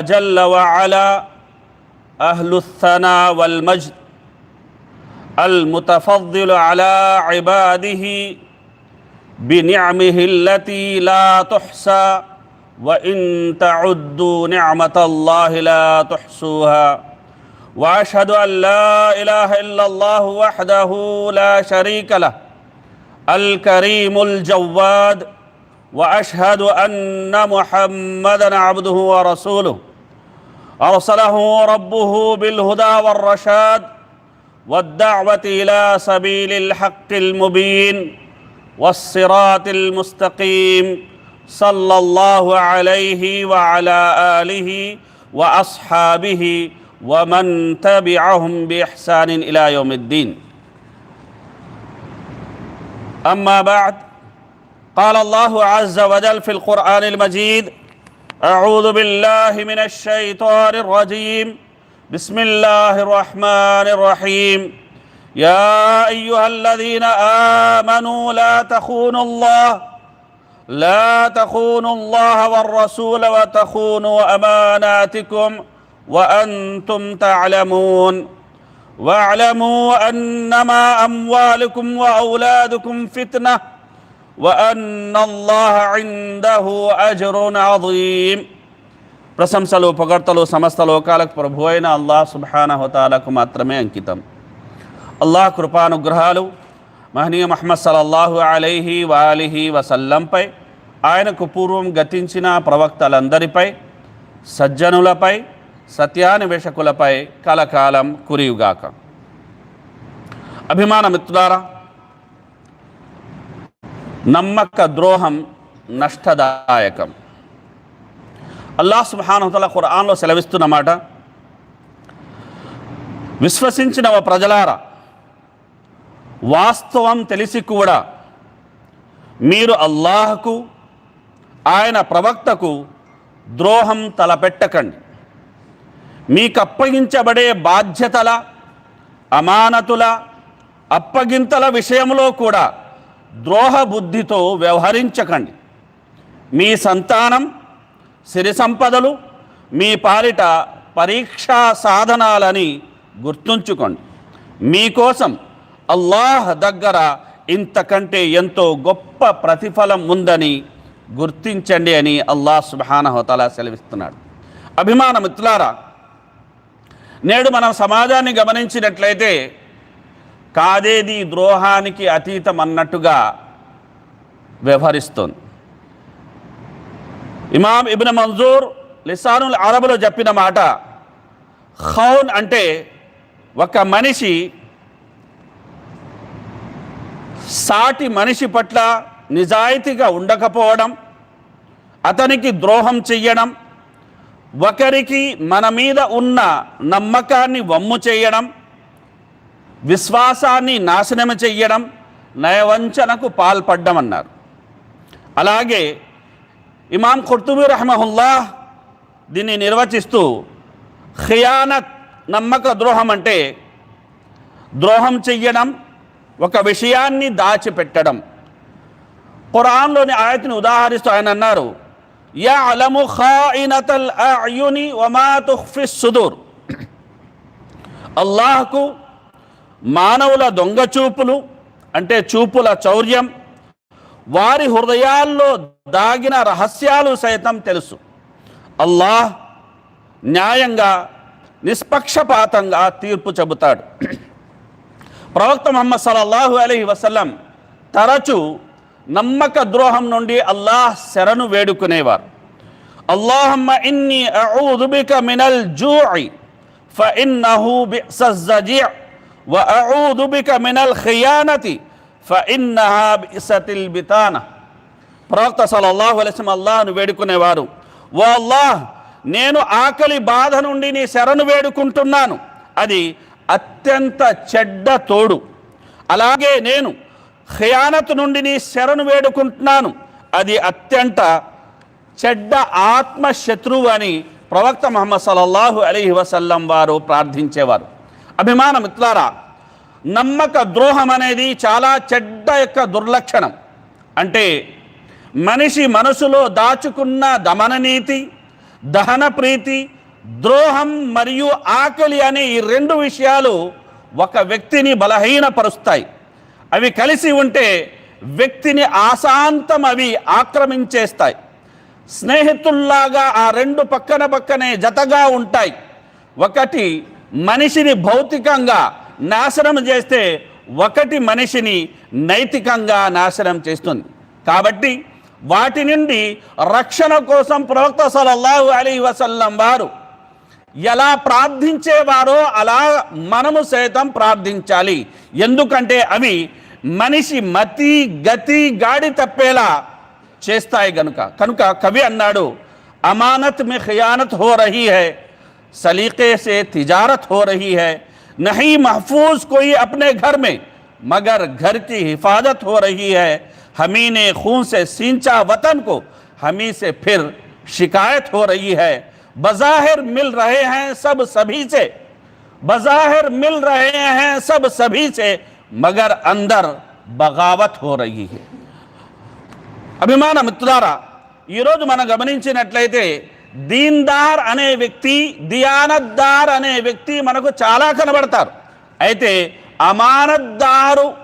جل وعلا أهل الثناء والمجد المتفضل على عباده بنعمه التي لا تحصى وإن تعدوا نعمة الله لا تحصوها وأشهد أن لا إله إلا الله وحده لا شريك له الكريم الجواد وأشهد أن محمدا عبده ورسوله أرسله ربه بالهدى والرشاد والدعوة إلى سبيل الحق المبين والصراط المستقيم صلى الله عليه وعلى آله وأصحابه ومن تبعهم بإحسان إلى يوم الدين. أما بعد قال الله عز وجل في القرآن المجيد أعوذ بالله من الشيطان الرجيم. بسم الله الرحمن الرحيم. يا أيها الذين آمنوا لا تخونوا الله لا تخونوا الله والرسول وتخونوا أماناتكم وأنتم تعلمون. واعلموا أنما أموالكم وأولادكم فتنةٌ وأن الله عنده أجر عظيم ప్రశంసలు పొగడ్తలు సమస్త లోకాలకు ప్రభు అయిన అల్లాహ్ సుబానహతాలకు మాత్రమే అంకితం అల్లాహ్ కృపానుగ్రహాలు మహనీయ మహమ్మద్ సలల్లాహు అలైహి వాలిహి వసల్లంపై ఆయనకు పూర్వం గతించిన ప్రవక్తలందరిపై సజ్జనులపై సత్యాన్వేషకులపై కలకాలం కురియుగాక అభిమాన మిత్రులారా నమ్మక ద్రోహం నష్టదాయకం. అల్లాహ్ సుబానతల ఖురాన్లో సెలవిస్తున్నమాట విశ్వసించిన ఓ ప్రజలారా వాస్తవం తెలిసి కూడా మీరు అల్లాహకు ఆయన ప్రవక్తకు ద్రోహం తలపెట్టకండి. మీకు అప్పగించబడే బాధ్యతల అమానతుల అప్పగింతల విషయంలో కూడా ద్రోహ బుద్ధితో వ్యవహరించకండి. మీ సంతానం సిరి సంపదలు మీ పాలిట పరీక్షా సాధనాలని గుర్తుంచుకోండి. మీకోసం అల్లాహ్ దగ్గర ఇంతకంటే ఎంతో గొప్ప ప్రతిఫలం ఉందని గుర్తించండి అని అల్లాహ్ సుబానహతలా సెలవిస్తున్నాడు. అభిమాన మిత్రులారా నేడు మనం సమాజాన్ని గమనించినట్లయితే కాదేది ద్రోహానికి అతీతం అన్నట్టుగా వ్యవహరిస్తుంది. ఇమాం ఇబిన్ మంజూర్ లిసానుల్ అరబులో చెప్పిన మాట ఖౌన్ అంటే ఒక మనిషి సాటి మనిషి పట్ల నిజాయితీగా ఉండకపోవడం అతనికి ద్రోహం చెయ్యడం ఒకరికి మన మీద ఉన్న నమ్మకాన్ని వమ్ము చేయడం విశ్వాసాన్ని నాశనం చెయ్యడం నయవంచనకు పాల్పడ్డం అన్నారు అలాగే ఇమాం కుర్తుబీ రహమహుల్లా దీన్ని నిర్వచిస్తూ ఖియానత్ నమ్మక ద్రోహం అంటే ద్రోహం చెయ్యడం ఒక విషయాన్ని దాచిపెట్టడం. ఖురాన్లోని ఆయతని ఉదాహరిస్తూ ఆయన అన్నారు యా అలము ఖాయినతల్ అయుని వమా సుదూర్. అల్లాహకు మానవుల దొంగ చూపులు అంటే చూపుల చౌర్యం వారి హృదయాల్లో దాగిన రహస్యాలు సైతం తెలుసు. అల్లాహ్ న్యాయంగా నిష్పక్షపాతంగా తీర్పు చెబుతాడు. ప్రవక్త మొహమ్మద్ సలల్లాహు అలీ వసల్లం తరచు నమ్మక ద్రోహం నుండి అల్లాహ్ శరణు వేడుకునేవారు. అల్లాహమ్మ ఇన్ని అఊదుబిక మినల్ జూఇ ఫ ఇన్నహు జజీ' وأعوذ بك من الخيانة فإنها بئست البطانة ప్రవక్త సల్లల్లాహు అలైహి అల్లాహ్ను వేడుకునేవారు ఓ అల్లాహ్ నేను ఆకలి బాధ నుండి నీ శరణు వేడుకుంటున్నాను అది అత్యంత చెడ్డ తోడు అలాగే నేను ఖయానత్ నుండి నీ శరణు వేడుకుంటున్నాను అది అత్యంత చెడ్డ ఆత్మ శత్రువు అని ప్రవక్త ముహమ్మద్ సల్లల్లాహు అలీహి వసల్లం వారు ప్రార్థించేవారు అభిమాన మిత్రులారా నమ్మక ద్రోహం అనేది చాలా చెడ్డ యొక్క దుర్లక్షణం. అంటే మనిషి మనసులో దాచుకున్న దమననీతి దహన ప్రీతి ద్రోహం మరియు ఆకలి అనే ఈ రెండు విషయాలు ఒక వ్యక్తిని బలహీనపరుస్తాయి. అవి కలిసి ఉంటే వ్యక్తిని ఆశాంతం అవి ఆక్రమించేస్తాయి. స్నేహితుల్లాగా ఆ రెండు పక్కన పక్కనే జతగా ఉంటాయి. ఒకటి మనిషిని భౌతికంగా నాశనం చేస్తే ఒకటి మనిషిని నైతికంగా నాశనం చేస్తుంది. కాబట్టి వాటి నుండి రక్షణ కోసం ప్రవక్త సలల్లాహు అలీ వసల్లం వారు ఎలా ప్రార్థించేవారో అలా మనము సైతం ప్రార్థించాలి. ఎందుకంటే అవి మనిషి మతి గతి గాడి తప్పేలా చేస్తాయి గనుక. కనుక కవి అన్నాడు అమానత్ మే ఖయానత్ హో రహీ హై. सलीके से तिजारत हो रही है नहीं महफूज कोई अपने घर में मगर घर की हिफाजत हो रही है हमी ने खून से सींचा वतन को हमी से फिर शिकायत हो रही है बज़ाहिर मिल रहे हैं सब सभी से बज़ाहिर मिल रहे हैं सब सभी से मगर अंदर बगावत हो रही है అభిమాన మిత్రులారా ఈరోజు మనం గమనించినట్లయితే దీన్దార్ అనే వ్యక్తి దియానద్దార్ అనే వ్యక్తి మనకు చాలా కనబడతారు. అయితే అమానద్దారు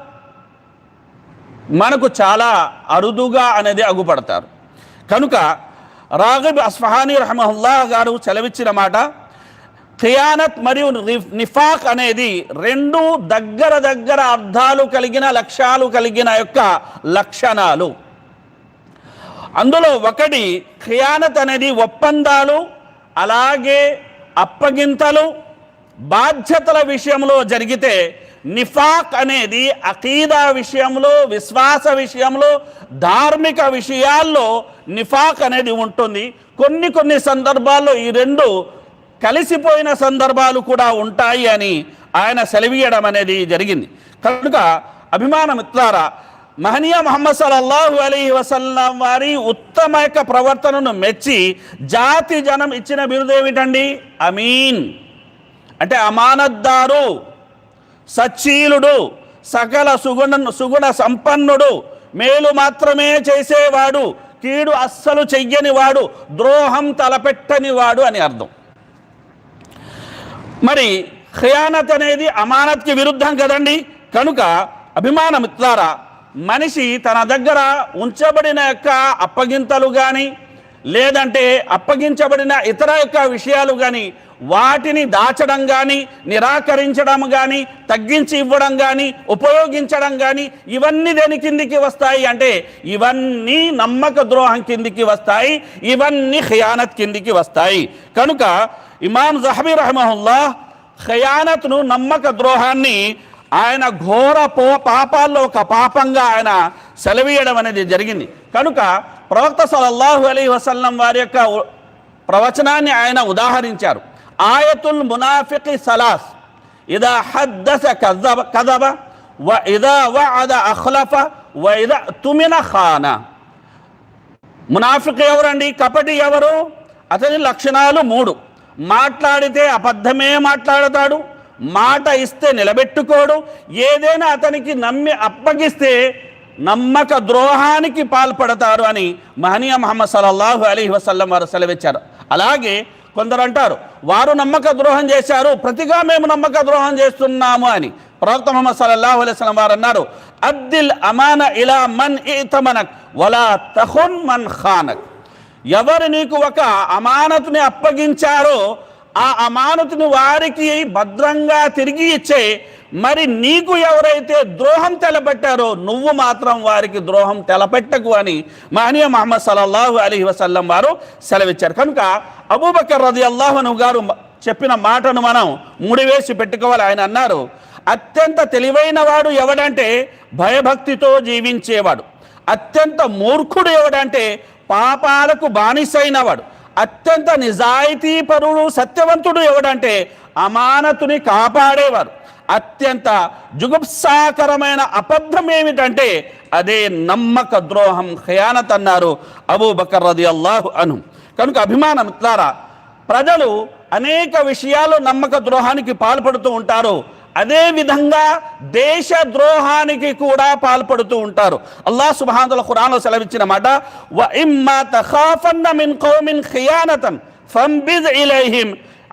మనకు చాలా అరుదుగా అనేది అగుపడతారు. కనుక రాగిబ్ అస్ఫహానీ రహమహుల్లా గారు సెలవిచ్చిన మాట ఖియానత్ మరియు నిఫాక్ అనేది రెండు దగ్గర దగ్గర అర్థాలు కలిగిన లక్ష్యాలు కలిగిన యొక్క లక్షణాలు. అందులో ఒకటి ఖియానత్ అనేది ఒప్పందాలు అలాగే అప్పగింతలు బాధ్యతల విషయంలో జరిగితే నిఫాక్ అనేది అకీదా విషయంలో విశ్వాస విషయంలో ధార్మిక విషయాల్లో నిఫాక్ అనేది ఉంటుంది. కొన్ని కొన్ని సందర్భాల్లో ఈ రెండు కలిసిపోయిన సందర్భాలు కూడా ఉంటాయి అని ఆయన సెలవీయడం అనేది జరిగింది. కనుక అభిమాన మిత్రారా మహనీయ మహమ్మద్ సల్లల్లాహు అలీ వసల్లం వారి ఉత్తమ యొక్క ప్రవర్తనను మెచ్చి జాతి జనం ఇచ్చిన బిరుదు ఏమిటండి? అమీన్. అంటే అమానద్దారు సచ్చీలుడు సకల సుగుణ సుగుణ సంపన్నుడు మేలు మాత్రమే చేసేవాడు కీడు అస్సలు చెయ్యని వాడు ద్రోహం తలపెట్టని వాడు అని అర్థం. మరి ఖయానత్ అనేది అమానత్కి విరుద్ధం కదండి? కనుక అభిమానం ద్వారా మనిషి తన దగ్గర ఉంచబడిన యొక్క అప్పగింతలు కానీ లేదంటే అప్పగించబడిన ఇతర యొక్క విషయాలు కానీ వాటిని దాచడం కానీ నిరాకరించడం కానీ తగ్గించి ఇవ్వడం కానీ ఉపయోగించడం కానీ ఇవన్నీ దేని కిందికి వస్తాయి అంటే ఇవన్నీ నమ్మక ద్రోహం కిందికి వస్తాయి ఇవన్నీ ఖయానత్ కిందికి వస్తాయి. కనుక ఇమాం జహబీ రహమహుల్లా ఖయానత్ను నమ్మక ద్రోహాన్ని ఆయన ఘోర పో పాపాల్లో ఒక పాపంగా ఆయన సెలవీయడం అనేది జరిగింది. కనుక ప్రవక్త సలల్లాహు అలీ వసల్లం వారి యొక్క ప్రవచనాన్ని ఆయన ఉదాహరించారు. ఆయతుల్ మునాఫికి సలాస్. ఇదా హద్దస కదబ కదబ వ ఇదా అద అఖ్లఫ వ ఇదా తుమిన ఖానా. మునాఫిక్ ఎవరండి? కపటి ఎవరు? అతని లక్షణాలు మూడు. మాట్లాడితే అబద్ధమే మాట్లాడతాడు. మాట ఇస్తే నిలబెట్టుకోడు ఏదైనా అతనికి నమ్మి అప్పగిస్తే నమ్మక ద్రోహానికి పాల్పడతారు అని మహనీయ మహమ్మద్ సల్లల్లాహు అలీ వసల్లం వారు సెలవిచ్చారు. అలాగే కొందరు అంటారు వారు నమ్మక ద్రోహం చేశారు ప్రతిగా మేము నమ్మక ద్రోహం చేస్తున్నాము అని ప్రవక్త ముహమ్మద్ సల్లల్లాహు అలైహి వసల్లం వారు అన్నారు. అద్దిల్ అమాన ఇలా మన్ ఇతమనక్ వలా తహున్ మన్ ఖానక్. ఎవరు నీకు ఒక అమానతుని అప్పగించారో ఆ అమానతుని వారికి భద్రంగా తిరిగి ఇచ్చే మరి నీకు ఎవరైతే ద్రోహం తెలపెట్టారో నువ్వు మాత్రం వారికి ద్రోహం తెలపెట్టకు అని మహనీయ మహమ్మద్ సల్లల్లాహు అలీ వసల్లం వారు సెలవిచ్చారు. కనుక అబూబకర్ రది అల్లాహను గారు చెప్పిన మాటను మనం ముడివేసి పెట్టుకోవాలి. ఆయన అన్నారు అత్యంత తెలివైన వాడు ఎవడంటే భయభక్తితో జీవించేవాడు. అత్యంత మూర్ఖుడు ఎవడంటే పాపాలకు బానిసైనవాడు అత్యంత నిజాయితీపరుడు సత్యవంతుడు ఎవడంటే అమానతుని కాపాడేవారు. అత్యంత జుగుప్సాకరమైన అబద్ధం ఏమిటంటే అదే నమ్మక ద్రోహం ఖయానత్ అన్నారు అబూ బకర్ రది అల్లాహు అను కనుక అభిమాన మిత్రారా ప్రజలు అనేక విషయాలు నమ్మక ద్రోహానికి పాల్పడుతూ ఉంటారు. అదేవిధంగా దేశ ద్రోహానికి కూడా పాల్పడుతూ ఉంటారు. అల్లాహ్ సుబ్హానహు ఖురాన్లో సెలవిచ్చిన మాట వ ఇమ్మా తఖాఫన్న మిన్ కౌమిన్ ఖియానతన్ ఫంబిద్ ఇలైహిం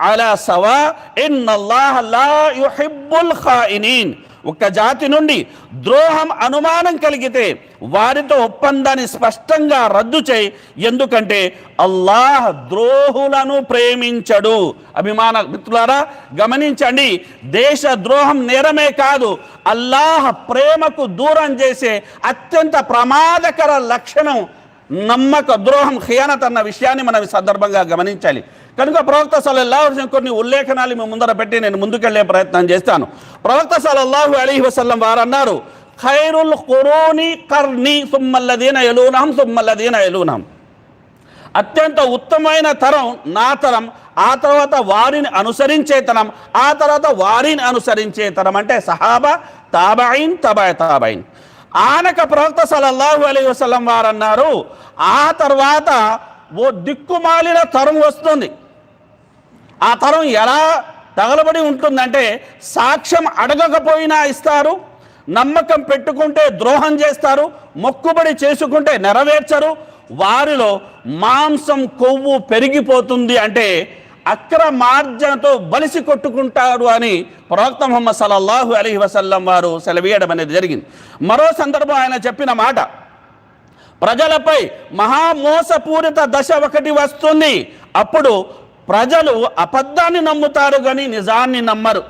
అలా సవా ఇన్నల్లాహ లా యుహిబ్బుల్ ఖాయినీన్ ఒక జాతి నుండి ద్రోహం అనుమానం కలిగితే వారితో ఒప్పందాన్ని స్పష్టంగా రద్దు చేయి. ఎందుకంటే అల్లాహ్ ద్రోహులను ప్రేమించడు. అభిమాన మిత్రులారా గమనించండి దేశ ద్రోహం నేరమే కాదు అల్లాహ్ ప్రేమకు దూరం చేసే అత్యంత ప్రమాదకర లక్షణం నమ్మక ద్రోహం ఖియానత్ అన్న విషయాన్ని మనం ఈ సందర్భంగా గమనించాలి. కనుక ప్రవక్త సల్లల్లాహు కొన్ని ఉల్లేఖనాలు మీ ముందర పెట్టి నేను ముందుకెళ్ళే ప్రయత్నం చేస్తాను. ప్రవక్త సల్లల్లాహు అలీ వసల్లం వారు అన్నారు ఖైరుల్ ఖురోని కర్ణి సుమ్మల్లదీన ఎలూనాం సుమ్మల్లదీన ఎలూనాం అత్యంత ఉత్తమమైన తరం నా తరం ఆ తర్వాత వారిని అనుసరించే తరం ఆ తర్వాత వారిని అనుసరించే తరం అంటే సహాబా తాబాయిన్ తబాయ్ తాబాయిన్ ఆనక ప్రవక్త సల్లల్లాహు అలీ వసలం వారు అన్నారు ఆ తర్వాత ఓ దిక్కుమాలిన తరం వస్తుంది. ఆ తరం ఎలా తగలబడి ఉంటుందంటే సాక్ష్యం అడగకపోయినా ఇస్తారు నమ్మకం పెట్టుకుంటే ద్రోహం చేస్తారు మొక్కుబడి చేసుకుంటే నెరవేర్చరు వారిలో మాంసం కొవ్వు పెరిగిపోతుంది అంటే అక్రమార్జనతో బలిసి కొట్టుకుంటాడు అని ప్రవక్త ముహమ్మద్ సలల్లాహు అలీ వసల్లం వారు సెలవీయడం అనేది జరిగింది. మరో సందర్భం ఆయన చెప్పిన మాట ప్రజలపై మహామోసపూరిత దశ ఒకటి వస్తుంది అప్పుడు ప్రజలు అబద్ధాన్ని నమ్ముతారు కానీ నిజాన్ని నమ్మరు.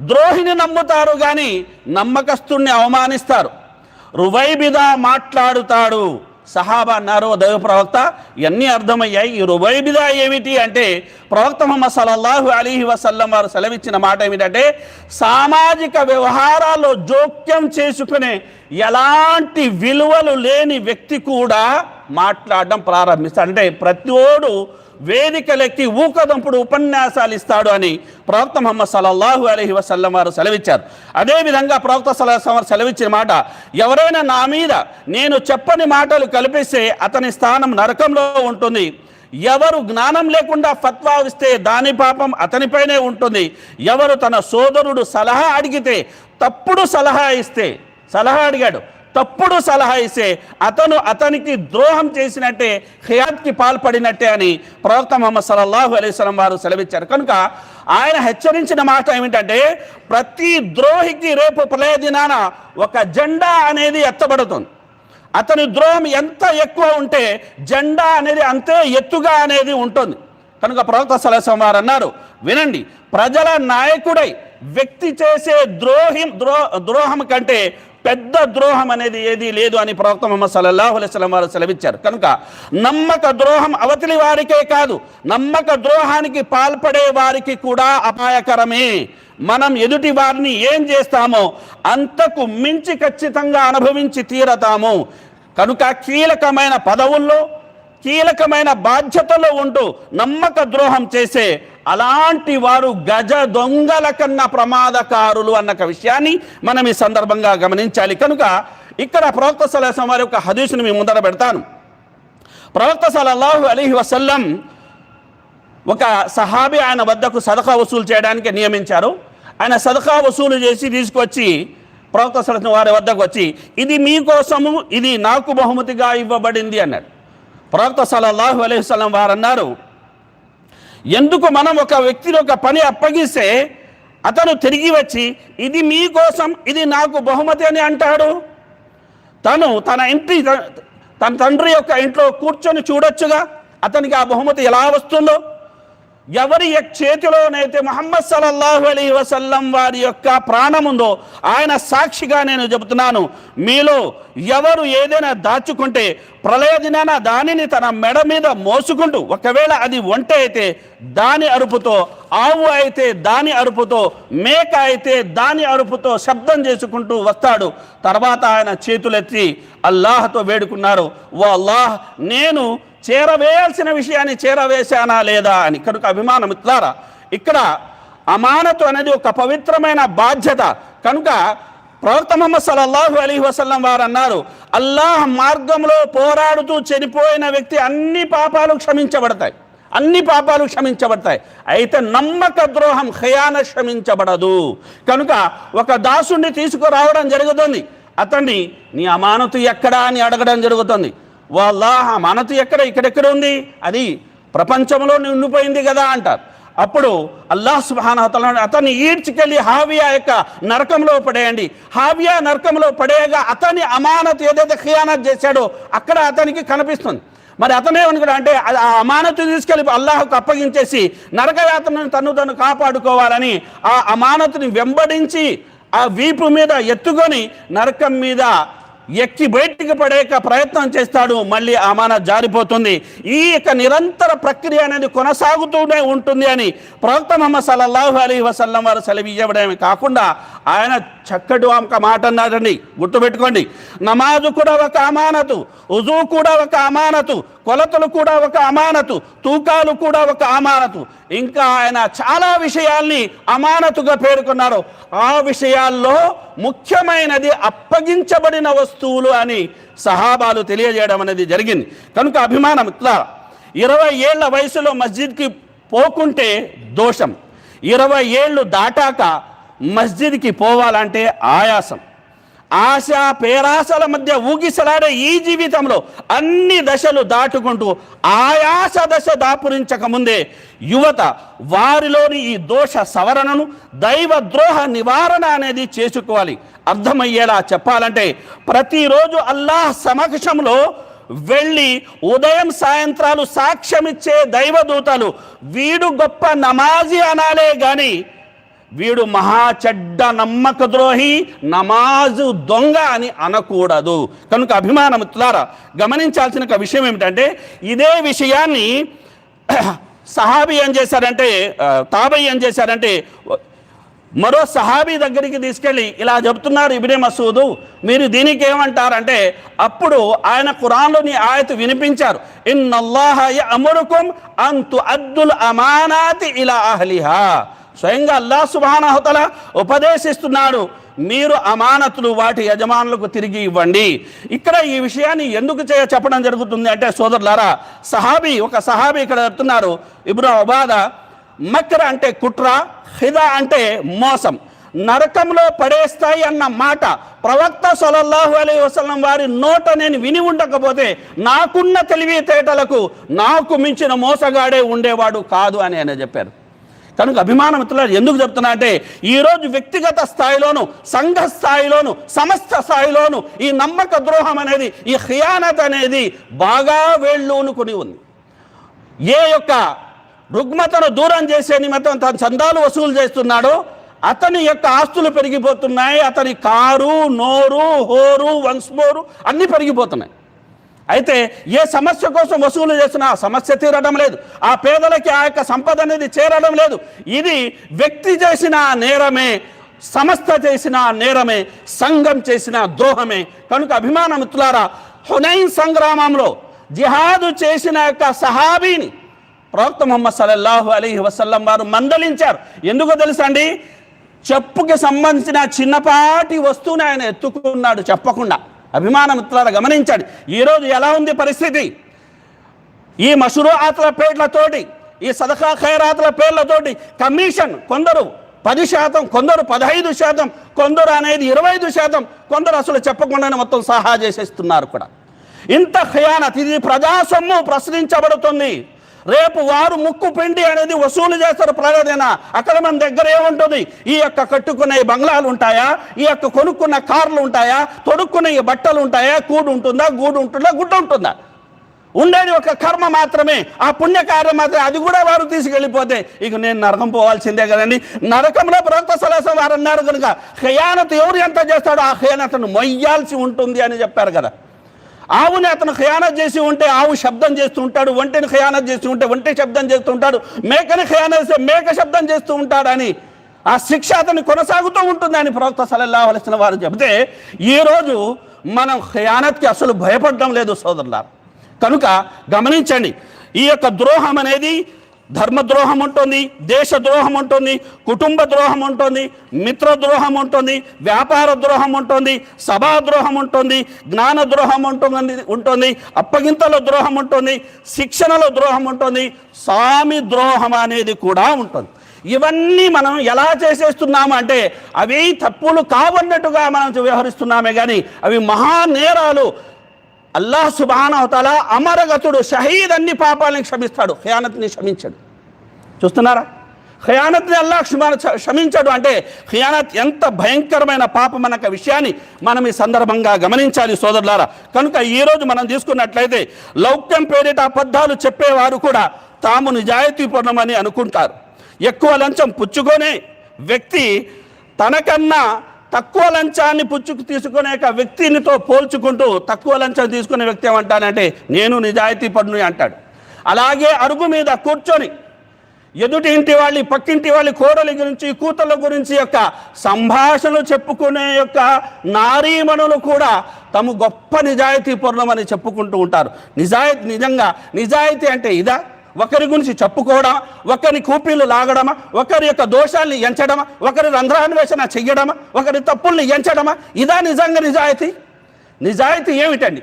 ద్రోహిని నమ్ముతారు కానీ నమ్మకస్తుణ్ణి అవమానిస్తారు. రువైబిదా మాట్లాడుతాడు. సహాబా అన్నారు దైవ ప్రవక్త ఇవన్నీ అర్థమయ్యాయి. ఈ రువైబిదా ఏమిటి అంటే ప్రవక్త మొహమ్మద్ సలల్లాహు అలీహి వసల్లం వారు సెలవిచ్చిన మాట ఏమిటంటే సామాజిక వ్యవహారాల్లో జోక్యం చేసుకునే ఎలాంటి విలువలు లేని వ్యక్తి కూడా మాట్లాడడం ప్రారంభిస్తాడు. అంటే ప్రతిోడు వేదికలెక్కి ఊకదంపుడు ఉపన్యాసాలు ఇస్తాడు అని ప్రవక్త ముహమ్మద్ సల్లల్లాహు అలహి వసల్లం వారు సెలవిచ్చారు. అదేవిధంగా ప్రవక్త సలహా వారు సెలవిచ్చిన మాట ఎవరైనా నా మీద నేను చెప్పని మాటలు కల్పిస్తే అతని స్థానం నరకంలో ఉంటుంది. ఎవరు జ్ఞానం లేకుండా ఫత్వా ఇస్తే దాని పాపం అతనిపైనే ఉంటుంది. ఎవరు తన సోదరుడు సలహా అడిగితే తప్పుడు సలహా ఇస్తే సలహా అడిగాడు తప్పుడు సలహా ఇస్తే అతను అతనికి ద్రోహం చేసినట్టే ఖియాత్కి పాల్పడినట్టే అని ప్రవక్త మొహమ్మద్ సల్లల్లాహు అలైస్లం వారు సెలవిచ్చారు. కనుక ఆయన హెచ్చరించిన మాట ఏమిటంటే ప్రతి ద్రోహికి రేపు ప్రళయ దినాన ఒక జెండా అనేది ఎత్తబడుతుంది. అతని ద్రోహం ఎంత ఎక్కువ ఉంటే జెండా అనేది అంతే ఎత్తుగా అనేది ఉంటుంది. కనుక ప్రవక్త సలహం వారు అన్నారు వినండి ప్రజల నాయకుడై వ్యక్తి చేసే ద్రోహి ద్రో ద్రోహం కంటే పెద్ద ద్రోహం అనేది ఏది లేదు అని ప్రవక్త మొహమ్మద్ సల్లల్లాహు అలైస్లం వారు సెలవిచ్చారు. కనుక నమ్మక ద్రోహం అవతలి వారికే కాదు నమ్మక ద్రోహానికి పాల్పడే వారికి కూడా అపాయకరమే. మనం ఎదుటి వారిని ఏం చేస్తామో అంతకు మించి ఖచ్చితంగా అనుభవించి తీరతాము. కనుక కీలకమైన పదవుల్లో కీలకమైన బాధ్యతలో ఉంటూ నమ్మక ద్రోహం చేసే అలాంటి వారు గజ దొంగల కన్నా ప్రమాదకారులు అన్న ఒక విషయాన్ని మనం ఈ సందర్భంగా గమనించాలి. కనుక ఇక్కడ ప్రవక్త సలహం వారి యొక్క హదీసును మీ ముందర పెడతాను. ప్రవక్త సలహు అలీహి వసల్లం ఒక సహాబి ఆయన వద్దకు సదకా వసూలు చేయడానికి నియమించారు. ఆయన సదకా వసూలు చేసి తీసుకొచ్చి ప్రవక్త సలహం వారి వద్దకు వచ్చి ఇది మీకోసము ఇది నాకు బహుమతిగా ఇవ్వబడింది అన్నాడు ప్రవక్త సలహు అలైహి వసల్లం వారు అన్నారు ఎందుకు మనం ఒక వ్యక్తిని ఒక పని అప్పగిస్తే అతను తిరిగి వచ్చి ఇది మీకోసం ఇది నాకు బహుమతి అని అంటాడు. తను తన ఇంటి తన తండ్రి యొక్క ఇంట్లో కూర్చొని చూడొచ్చుగా అతనికి ఆ బహుమతి ఎలా వస్తుందో. ఎవరి చేతిలోనైతే మహమ్మద్ సల్లల్లాహు అలీ వసల్లం వారి యొక్క ప్రాణం ఉందో ఆయన సాక్షిగా నేను చెబుతున్నాను. మీలో ఎవరు ఏదైనా దాచుకుంటే ప్రళయ దినాన దానిని తన మెడ మీద మోసుకుంటూ ఒకవేళ అది ఒంటె అయితే దాని అరుపుతో ఆవు అయితే దాని అరుపుతో మేక అయితే దాని అరుపుతో శబ్దం చేసుకుంటూ వస్తాడు. తర్వాత ఆయన చేతులెత్తి అల్లాహతో వేడుకున్నారు. ఓ అల్లాహ్ నేను చేరవేయాల్సిన విషయాన్ని చేరవేశానా లేదా అని. కనుక అభిమానం ఇట్లారా ఇక్కడ అమానతు అనేది ఒక పవిత్రమైన బాధ్యత. కనుక ప్రవక్త మొహమ్మద్ సలల్లాహు అలీ వసల్లం వారు అన్నారు అల్లాహ్ మార్గంలో పోరాడుతూ చనిపోయిన వ్యక్తి అన్ని పాపాలు క్షమించబడతాయి. అన్ని పాపాలు క్షమించబడతాయి. అయితే నమ్మక ద్రోహం ఖయాన క్షమించబడదు. కనుక ఒక దాసుని తీసుకురావడం జరుగుతుంది. అతన్ని నీ అమానతు ఎక్కడా? అని అడగడం జరుగుతుంది. వాళ్ళ మనతు ఎక్కడ? ఇక్కడెక్కడ ఉంది? అది ప్రపంచంలో ఉండిపోయింది కదా అంటారు. అప్పుడు అల్లాహ్ సుబానతల అతన్ని ఈడ్చుకెళ్ళి హావియా యొక్క నరకంలో పడేయండి. హావియా నరకంలో పడేయగా అతని అమానత్ ఏదైతే ఖియానత్ చేశాడో అక్కడ అతనికి కనిపిస్తుంది. మరి అతనే అనుకున్నా అంటే ఆ అమానతు తీసుకెళ్ళి అల్లాహకు అప్పగించేసి నరకయాత్రను తను తను కాపాడుకోవాలని ఆ అమానతుని వెంబడించి ఆ వీపు మీద ఎత్తుకొని నరకం మీద ఎక్కి బయటికి పడేక ప్రయత్నం చేస్తాడు మళ్ళీ అమాన జారిపోతుంది. ఈ యొక్క నిరంతర ప్రక్రియ అనేది కొనసాగుతూనే ఉంటుంది అని ప్రవక్త మహమ్మద్ సల్లల్లాహు అలీ వసల్లం వారు సెలవివ్వడమే కాకుండా ఆయన చక్కటి ఒక మాట అన్నాడండి. గుర్తుపెట్టుకోండి. నమాజు కూడా ఒక అమానతు ఉజు కూడా ఒక అమానతు కొలతలు కూడా ఒక అమానతు తూకాలు కూడా ఒక అమానతు. ఇంకా ఆయన చాలా విషయాల్ని అమానతుగా పేర్కొన్నారు. ఆ విషయాల్లో ముఖ్యమైనది అప్పగించబడిన వస్తువులు అని సహాబాలు తెలియజేయడం అనేది జరిగింది. కనుక అభిమానం ఇట్లా ఇరవై ఏళ్ళ వయసులో మస్జిద్కి పోకుంటే దోషం. ఇరవై ఏళ్ళు దాటాక మస్జిద్కి పోవాలంటే ఆయాసం. ఆశ పేరాశల మధ్య ఊగిసలాడే ఈ జీవితంలో అన్ని దశలు దాటుకుంటూ ఆయాస దశ దాపురించక ముందే యువత వారిలోని ఈ దోష సవరణను దైవ ద్రోహ నివారణ అనేది చేసుకోవాలి. అర్థమయ్యేలా చెప్పాలంటే ప్రతిరోజు అల్లాహ్ సమక్షంలో వెళ్ళి ఉదయం సాయంత్రాలు సాక్ష్యమిచ్చే దైవదూతలు వీడు గొప్ప నమాజీ అనాలే కానీ వీడు మహా చెడ్డ నమ్మక ద్రోహి నమాజు దొంగ అని అనకూడదు. కనుక అభిమానమిత్రులారా గమనించాల్సిన ఒక విషయం ఏమిటంటే ఇదే విషయాన్ని సహాబీ ఏం చేశారంటే తాబయ్య ఏం చేశారంటే మరో సహాబీ దగ్గరికి తీసుకెళ్ళి ఇలా చెప్తున్నారు ఇబినే మసూదు మీరు దీనికి ఏమంటారంటే అప్పుడు ఆయన కురాన్లోని ఆయత వినిపించారు ఇన్నల్లాహ అమరుకుం అంతు అద్దుల్ అమానాతి ఇలా అహ్లిహా. స్వయంగా అల్లా సుబానహతల ఉపదేశిస్తున్నాడు. మీరు అమానతులు వాటి యజమానులకు తిరిగి ఇవ్వండి. ఇక్కడ ఈ విషయాన్ని ఎందుకు చేయ చెప్పడం జరుగుతుంది అంటే సోదరులారా సహాబీ ఒక సహాబీ ఇక్కడ చెప్తున్నారు. ఇబ్రా అబాద మక్ర అంటే కుట్ర హిదా అంటే మోసం. నరకంలో పడేస్తాయి అన్న మాట ప్రవక్త సొలల్లాహు అలీ వసలం వారి నోట నేను విని ఉండకపోతే నాకున్న తెలివితేటలకు నాకు మించిన మోసగాడే ఉండేవాడు కాదు అని ఆయన చెప్పారు. కనుక అభిమానమిత్రులు ఎందుకు చెప్తున్నా అంటే ఈరోజు వ్యక్తిగత స్థాయిలోను సంఘ స్థాయిలోను సమస్త స్థాయిలోను ఈ నమ్మక ద్రోహం అనేది ఈ ఖియానత్ అనేది బాగా వేళ్ళూనుకుని ఉంది. ఏ యొక్క రుగ్మతను దూరం చేసే నిమిత్తం తన చందాలు వసూలు చేస్తున్నాడో అతని యొక్క ఆస్తులు పెరిగిపోతున్నాయి అతని కారు నోరు హోరు వన్స్మోరు అన్నీ పెరిగిపోతున్నాయి. అయితే ఏ సమస్య కోసం వసూలు చేసినా సమస్య తీరడం లేదు. ఆ పేదలకి ఆ యొక్క సంపద అనేది చేరడం లేదు. ఇది వ్యక్తి చేసిన నేరమే సంస్థ చేసిన నేరమే సంఘం చేసిన ద్రోహమే. కనుక అభిమానమిత్రులారా హునైన్ సంగ్రామంలో జిహాదు చేసిన యొక్క సహాబీని ప్రవక్త మొహమ్మద్ సల్లల్లాహు అలీ వసల్లం వారు మందలించారు. ఎందుకో తెలుసా అండి? చెప్పుకి సంబంధించిన చిన్నపాటి వస్తువుని ఆయన ఎత్తుకున్నాడు చెప్పకుండా. అభిమానమిత్రులారా గమనించండి. ఈరోజు ఎలా ఉంది పరిస్థితి? ఈ మషురుఆతుల పేర్లతోటి ఈ సదకా ఖైరాతుల పేర్లతోటి కమిషన్ కొందరు పది శాతం కొందరు పదహైదు శాతం కొందరు అనేది ఇరవై ఐదు శాతం కొందరు అసలు చెప్పకుండానే మొత్తం సహా చేసేస్తున్నారు కూడా. ఇంత ఖయానత్ ఇది ప్రజా సొమ్ము ప్రశ్నించబడుతుంది. రేపు వారు ముక్కు పిండి అనేది వసూలు చేస్తారు ప్రజలైనా అక్కడ మన దగ్గర ఏముంటుంది? ఈ యొక్క కట్టుకునే బంగ్లాలు ఉంటాయా? ఈ యొక్క కొనుక్కున్న కార్లు ఉంటాయా? తొడుక్కునే బట్టలు ఉంటాయా? కూడు ఉంటుందా? గూడు ఉంటుందా? గుడ్డ ఉంటుందా? ఉండేది ఒక కర్మ మాత్రమే. ఆ పుణ్యకార్యం మాత్రమే. అది కూడా వారు తీసుకెళ్ళిపోతే ఇక నేను నరకం పోవాల్సిందే కదండి. నరకంలో ప్రవక్త సలహా వారు అన్నారు కనుక హయానత ఎవరు ఎంత చేస్తాడో ఆ హయానతను మొయ్యాల్సి ఉంటుంది అని చెప్పారు కదా. ఆవుని అతను ఖయానత్ చేసి ఉంటే ఆవు శబ్దం చేస్తూ ఉంటాడు ఒంటిని ఖయానత్ చేస్తూ ఉంటే ఒంటి శబ్దం చేస్తూ ఉంటాడు మేకని ఖయానత్ చేస్తే మేక శబ్దం చేస్తూ ఉంటాడని ఆ శిక్ష అతని కొనసాగుతూ ఉంటుందని ప్రవక్త సలల్లా వలసిన వారు చెబితే ఈరోజు మనం ఖయానత్కి అసలు భయపడడం లేదు సోదరులారు. కనుక గమనించండి ఈ యొక్క ద్రోహం అనేది ధర్మద్రోహం ఉంటుంది దేశ ద్రోహం ఉంటుంది కుటుంబ ద్రోహం ఉంటుంది మిత్ర ద్రోహం ఉంటుంది వ్యాపార ద్రోహం ఉంటుంది సభా ద్రోహం ఉంటుంది జ్ఞాన ద్రోహం ఉంటుంది ఉంటుంది అప్పగింతల ద్రోహం ఉంటుంది శిక్షణలో ద్రోహం ఉంటుంది స్వామి ద్రోహం అనేది కూడా ఉంటుంది. ఇవన్నీ మనం ఎలా చేసేస్తున్నాము అంటే అవి తప్పులు కావన్నట్టుగా మనం వ్యవహరిస్తున్నామే కానీ అవి మహా నేరాలు అల్లాహ్ సుబానవతల అమరగతుడు షహీద్ అన్ని పాపాలను క్షమిస్తాడు. ఖయానత్ని క్షమించాడు. చూస్తున్నారా? ఖయానత్ని అల్లాహ్ క్షమ- క్షమించాడు అంటే ఖయానత్ ఎంత భయంకరమైన పాపం అన్న విషయాన్ని మనం ఈ సందర్భంగా గమనించాలి సోదరులారా. కనుక ఈరోజు మనం తీసుకున్నట్లయితే లౌక్యం పేరిట అబద్ధాలు చెప్పేవారు కూడా తాము నిజాయితీపూర్ణమని అనుకుంటారు. ఎక్కువ లంచం పుచ్చుకొనే వ్యక్తి తనకన్నా తక్కువ లంచాన్ని పుచ్చుకు తీసుకునే ఒక వ్యక్తినితో పోల్చుకుంటూ తక్కువ లంచం తీసుకునే వ్యక్తి ఏమంటానంటే నేను నిజాయితీ పడును అంటాడు. అలాగే అరుగు మీద కూర్చొని ఎదుటి ఇంటి వాళ్ళ పక్కింటి వాళ్ళ కోడలి గురించి కూతల గురించి యొక్క సంభాషణలు చెప్పుకునే యొక్క నారీమణులు కూడా తమ గొప్ప నిజాయితీ పూర్ణమని చెప్పుకుంటూ ఉంటారు. నిజాయితీ నిజంగా నిజాయితీ అంటే ఇదా? ఒకరి గురించి చెప్పుకోవడం ఒకరి కూపీలు లాగడమా? ఒకరి యొక్క దోషాన్ని ఎంచడమా? ఒకరి రంధ్రాన్వేషణ చెయ్యడమా? ఒకరి తప్పుల్ని ఎంచడమా? ఇదా నిజంగా నిజాయితీ? నిజాయితీ ఏమిటండి?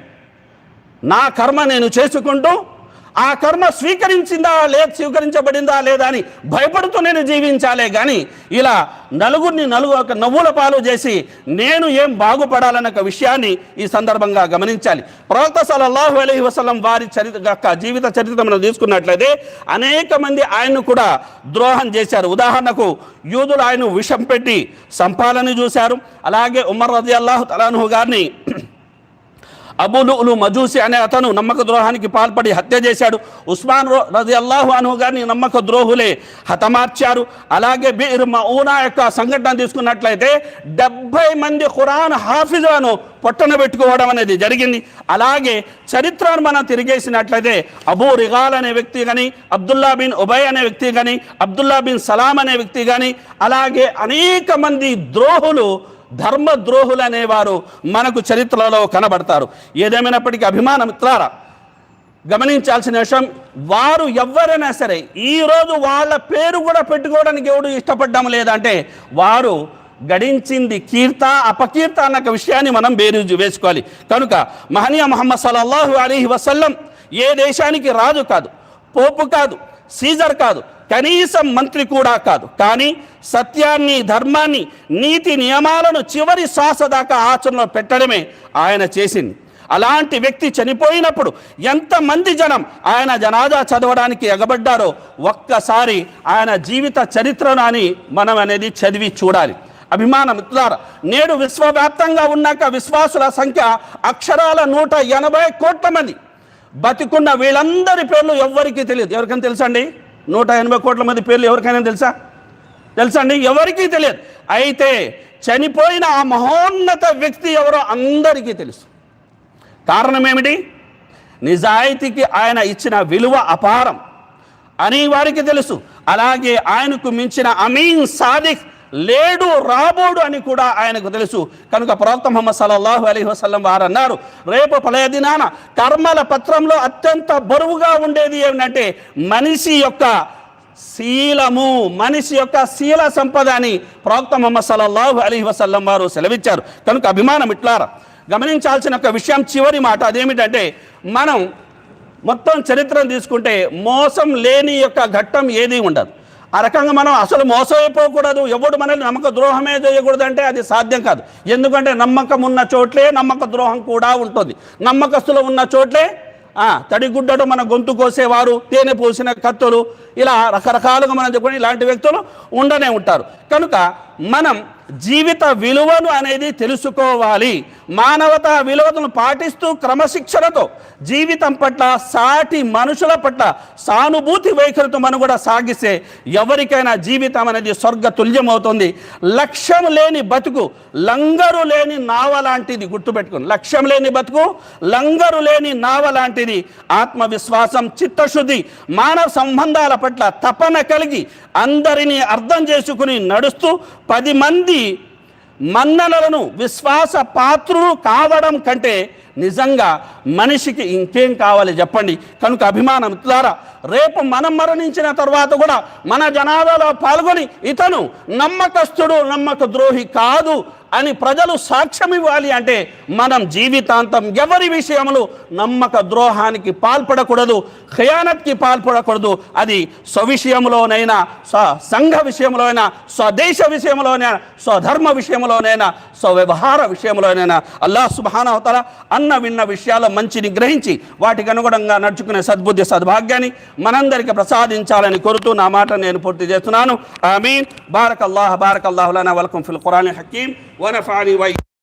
నా కర్మ నేను చేసుకుంటూ ఆ కర్మ స్వీకరించిందా లేదా స్వీకరించబడిందా లేదా అని భయపడుతూ నేను జీవించాలే కానీ ఇలా నలుగురిని నలుగు ఒక నవ్వుల పాలు చేసి నేను ఏం బాగుపడాలన్న ఒక విషయాన్ని ఈ సందర్భంగా గమనించాలి. ప్రవక్త సల్లల్లాహు అలహి వసలం వారి చరిత్ర యొక్క జీవిత చరిత్ర మనం తీసుకున్నట్లయితే అనేక మంది ఆయన్ను కూడా ద్రోహం చేశారు. ఉదాహరణకు యూదులు ఆయన విషం పెట్టి సంపాలని చూశారు. అలాగే ఉమర్ రజి అల్లాహు తలాను గారిని అబులులు మజూసి అనే అతను నమ్మక ద్రోహానికి పాల్పడి హత్య చేశాడు. ఉస్మాన్ రజి అల్లాహు అను గారిని నమ్మక ద్రోహులే హతమార్చారు. అలాగే బీర్ మౌనా యొక్క సంఘటన తీసుకున్నట్లయితే డెబ్బై మంది ఖురాన్ హాఫిజులను పొట్టన పెట్టుకోవడం అనేది జరిగింది. అలాగే చరిత్రను మనం తిరిగేసినట్లయితే అబూ రిగాల్ అనే వ్యక్తి కానీ అబ్దుల్లా బిన్ ఉబయ్ అనే వ్యక్తి కానీ అబ్దుల్లా బిన్ సలాం అనే వ్యక్తి కానీ అలాగే అనేక మంది ద్రోహులు ధర్మద్రోహులు అనేవారు మనకు చరిత్రలో కనబడతారు. ఏదేమైనప్పటికీ అభిమాన మిత్రారా గమనించాల్సిన విషయం వారు ఎవరైనా సరే ఈరోజు వాళ్ళ పేరు కూడా పెట్టుకోవడానికి ఎవడు ఇష్టపడ్డం లేదంటే వారు గడించింది కీర్త అపకీర్త అన్న విషయాన్ని మనం బేరీజు వేసుకోవాలి. కనుక మహనీయ మహమ్మద్ సల్లల్లాహు అలీహి వసల్లం ఏ దేశానికి రాజు కాదు పోపు కాదు సీజర్ కాదు కనీసం మంత్రి కూడా కాదు. కానీ సత్యాన్ని ధర్మాన్ని నీతి నియమాలను చివరి శ్వాస దాకా ఆచరణలో పెట్టడమే ఆయన చేసింది. అలాంటి వ్యక్తి చనిపోయినప్పుడు ఎంతమంది జనం ఆయన జనాజా చదవడానికి ఎగబడ్డారో ఒక్కసారి ఆయన జీవిత చరిత్రను అని మనం అనేది చదివి చూడాలి. అభిమాన మిత్రులారా నేడు విశ్వవ్యాప్తంగా ఉన్నాక విశ్వాసుల సంఖ్య అక్షరాల నూట ఎనభై కోట్ల మంది. బతికున్న వీళ్ళందరి పేర్లు ఎవ్వరికీ తెలియదు. ఎవరికైనా తెలుసా అండి? నూట ఎనభై కోట్ల మంది పేర్లు ఎవరికైనా తెలుసా? తెలుసా అండి? ఎవరికీ తెలియదు. అయితే చనిపోయిన ఆ మహోన్నత వ్యక్తి ఎవరో అందరికీ తెలుసు. కారణం ఏమిటి? నిజాయితీకి ఆయన ఇచ్చిన విలువ అపారం. అని వారికి తెలుసు. అలాగే ఆయనకు మించిన అమీన్ సాదిక్ లేడు రాబోడు అని కూడా ఆయనకు తెలుసు. కనుక ప్రవక్త మొహమ్మద్ సల్లల్లాహు అలీ వసల్లం వారు అన్నారు రేపు పలయ దినాన కర్మల పత్రంలో అత్యంత బరువుగా ఉండేది ఏమిటంటే మనిషి యొక్క శీలము మనిషి యొక్క శీల సంపద అని ప్రవక్త మొహమ్మద్ సల్లల్లాహు అలీ వసల్లం వారు సెలవిచ్చారు. కనుక అభిమానం ఇట్లారా గమనించాల్సిన ఒక విషయం చివరి మాట అదేమిటంటే మనం మొత్తం చరిత్రను తీసుకుంటే మోసం లేని యొక్క ఘట్టం ఏది ఉండదు. ఆ రకంగా మనం అసలు మోసమైపోకూడదు ఎవడు మనల్ని నమ్మక ద్రోహమే చేయకూడదు అంటే అది సాధ్యం కాదు. ఎందుకంటే నమ్మకం ఉన్న చోట్లే నమ్మక ద్రోహం కూడా ఉంటుంది. నమ్మకస్తులు ఉన్న చోట్లే తడిగుడ్డడు మన గొంతు కోసేవారు తేనె పోసిన కత్తులు ఇలా రకరకాలుగా మనం చెప్పుకొని ఇలాంటి వ్యక్తులు ఉండనే ఉంటారు. కనుక మనం జీవిత విలువను అనేది తెలుసుకోవాలి. మానవత విలువలను పాటిస్తూ క్రమశిక్షణతో జీవితం పట్ల సాటి మనుషుల పట్ల సానుభూతి వైఖరితో మనం కూడా సాగిస్తే ఎవరికైనా జీవితం అనేది స్వర్గ తుల్యమవుతుంది లక్ష్యం లేని బతుకు లంగరు లేని నావ లాంటిది గుర్తుపెట్టుకుని లక్ష్యం లేని బతుకు లంగరు లేని నావ లాంటిది ఆత్మవిశ్వాసం చిత్తశుద్ధి మానవ సంబంధాల పట్ల తపన కలిగి అందరినీ అర్థం చేసుకుని నడుస్తూ పది మంది మన్ననలను విశ్వాస పాత్రులు కావడం కంటే నిజంగా మనిషికి ఇంకేం కావాలి చెప్పండి. కనుక అభిమానం ద్వారా రేపు మనం మరణించిన తర్వాత కూడా మన జనాభాలో పాల్గొని ఇతను నమ్మకస్తుడు నమ్మక ద్రోహి కాదు. అని ప్రజలు సాక్ష్యం ఇవ్వాలి అంటే మనం జీవితాంతం ఎవరి విషయంలో నమ్మక ద్రోహానికి పాల్పడకూడదు ఖయానత్కి పాల్పడకూడదు అది స్వవిషయంలోనైనా స్వ సంఘ విషయంలోనైనా స్వదేశ విషయంలోనైనా స్వధర్మ విషయంలోనైనా స్వవ్యవహార విషయంలోనైనా అల్లాహ్ సుబానవతల అన్న విన్న విషయాల మంచిని గ్రహించి వాటికి అనుగుణంగా నడుచుకునే సద్బుద్ధి సద్భాగ్యాన్ని మనందరికీ ప్రసాదించాలని కోరుతూ నా మాట నేను పూర్తి చేస్తున్నాను. ఆమీన్. బారక్ అల్లాహ్ బారక్ అల్లాహులనా లనా ఫిల్ ఖురాన్ హకీం వనఫాని వై